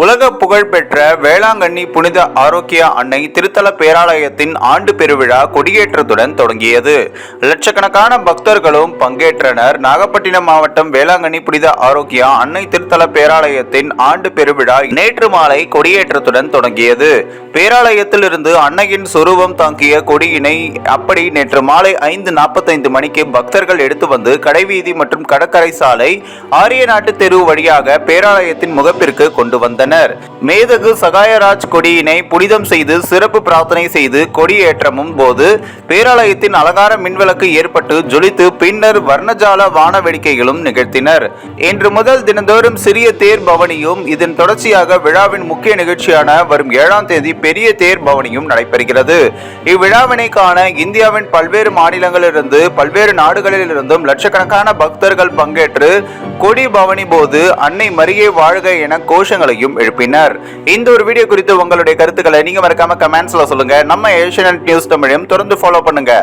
உலக புகழ்பெற்ற வேளாங்கண்ணி புனித ஆரோக்கிய அன்னை திருத்தல பேராலயத்தின் ஆண்டு பெருவிழா கொடியேற்றத்துடன் தொடங்கியது. லட்சக்கணக்கான பக்தர்களும் பங்கேற்றனர். நாகப்பட்டினம் மாவட்டம் வேளாங்கண்ணி புனித ஆரோக்கியா அன்னை திருத்தல பேராலயத்தின் ஆண்டு பெருவிழா நேற்று மாலை கொடியேற்றத்துடன் தொடங்கியது. பேராலயத்திலிருந்து அன்னையின் சொரூபம் தாங்கிய கொடியினை அப்படி நேற்று மாலை ஐந்து நாற்பத்தைந்து மணிக்கு பக்தர்கள் எடுத்து வந்து கடைவீதி மற்றும் கடற்கரை சாலை ஆரிய நாட்டு தெரு வழியாக பேராலயத்தின் முகப்பிற்கு கொண்டு வந்தனர். மேதகு சகாயராஜ் கொடியினை புனிதம் செய்து சிறப்பு பிரார்த்தனை செய்து கொடியேற்றமும் போது பேராலயத்தின் அலங்கார மின்விளக்கு ஏற்பட்டு ஜொலித்து பின்னர் வர்ணஜால வான வேடிக்கைகளும் நிகழ்த்தினர். இன்று முதல் தினந்தோறும் சிறிய தேர் பவனியும் இதன் தொடர்ச்சியாக விழாவின் முக்கிய நிகழ்ச்சியான வரும் ஏழாம் தேதி பெரிய தேர் பவனியும் நடைபெறுகிறது. இவ்விழாவினை காண இந்தியாவின் பல்வேறு மாநிலங்களிலிருந்து பல்வேறு நாடுகளிலிருந்தும் லட்சக்கணக்கான பக்தர்கள் பங்கேற்று கொடி பவனி போது அன்னை மரியே வாழ்க என கோஷங்களையும் எழுப்பினர். இந்த ஒரு வீடியோ குறித்து உங்களுடைய கருத்துக்களை நீங்க மறக்காம கமெண்ட்ஸ்ல சொல்லுங்க. நம்ம ஏஷியன் நியூஸ் தமிழையும் தொடர்ந்து ஃபாலோ பண்ணுங்க.